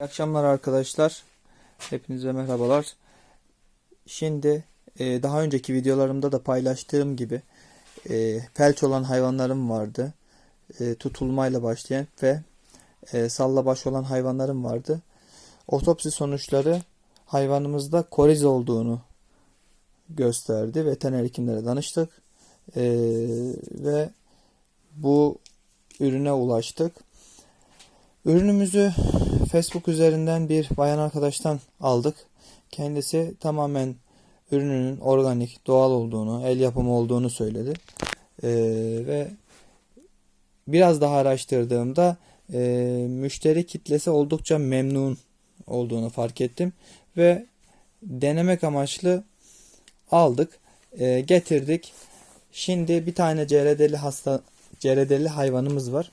İyi akşamlar arkadaşlar. Hepinize merhabalar. Şimdi e, daha önceki videolarımda da paylaştığım gibi e, felç olan hayvanlarım vardı. E, tutulmayla başlayan ve e, salla baş olan hayvanlarım vardı. Otopsi sonuçları hayvanımızda koriz olduğunu gösterdi. Veteriner hekimlere danıştık. Ve bu ürüne ulaştık. Ürünümüzü Facebook üzerinden bir bayan arkadaştan aldık. Kendisi tamamen ürünün organik, doğal olduğunu, el yapımı olduğunu söyledi. Ee, ve biraz daha araştırdığımda e, müşteri kitlesi oldukça memnun olduğunu fark ettim. Ve denemek amaçlı aldık, e, getirdik. Şimdi bir tane ceredeli hasta, ceredeli hayvanımız var.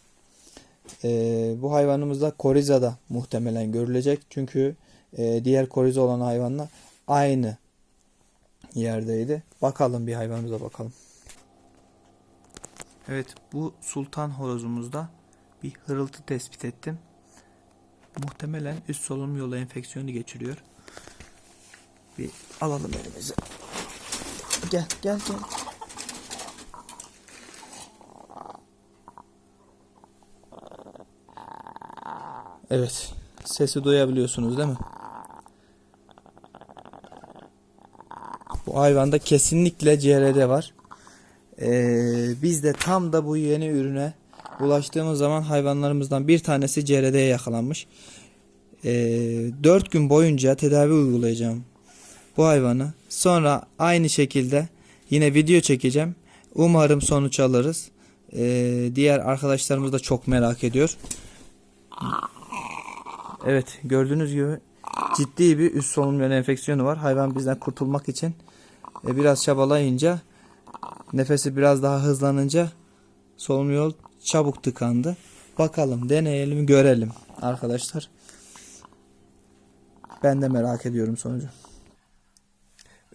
Ee, bu hayvanımızda koriza da muhtemelen görülecek. Çünkü e, diğer koriza olan hayvanla aynı yerdeydi. Bakalım bir hayvanımıza bakalım. Evet bu sultan horozumuzda bir hırıltı tespit ettim. Muhtemelen üst solunum yolu enfeksiyonu geçiriyor. Bir alalım elimize. Gel gel gel. Evet. Sesi duyabiliyorsunuz değil mi? Bu hayvanda kesinlikle CRD var. Ee, biz de tam da bu yeni ürüne ulaştığımız zaman hayvanlarımızdan bir tanesi CRD'ye yakalanmış. Ee, 4 gün boyunca tedavi uygulayacağım bu hayvanı. Sonra aynı şekilde yine video çekeceğim. Umarım sonuç alırız. Ee, diğer arkadaşlarımız da çok merak ediyor. Evet gördüğünüz gibi ciddi bir üst solunum yolu enfeksiyonu var. Hayvan bizden kurtulmak için e, biraz çabalayınca nefesi biraz daha hızlanınca solunum yol çabuk tıkandı. Bakalım deneyelim görelim arkadaşlar. Ben de merak ediyorum sonucu.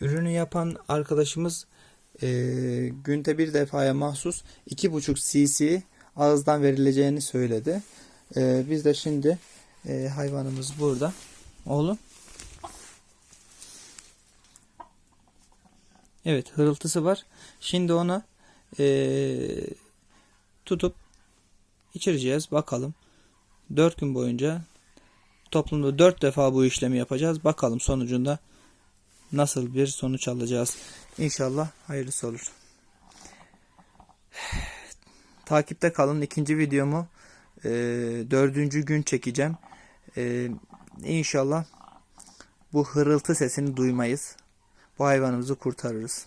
Ürünü yapan arkadaşımız e, günde bir defaya mahsus 2,5 cc ağızdan verileceğini söyledi. E, biz de şimdi e, hayvanımız burada. Oğlum. Evet hırıltısı var. Şimdi ona e, tutup içireceğiz. Bakalım. 4 gün boyunca toplumda 4 defa bu işlemi yapacağız. Bakalım sonucunda nasıl bir sonuç alacağız. İnşallah hayırlısı olur. Takipte kalın. İkinci videomu e, dördüncü gün çekeceğim. E, inşallah bu hırıltı sesini duymayız. Bu hayvanımızı kurtarırız.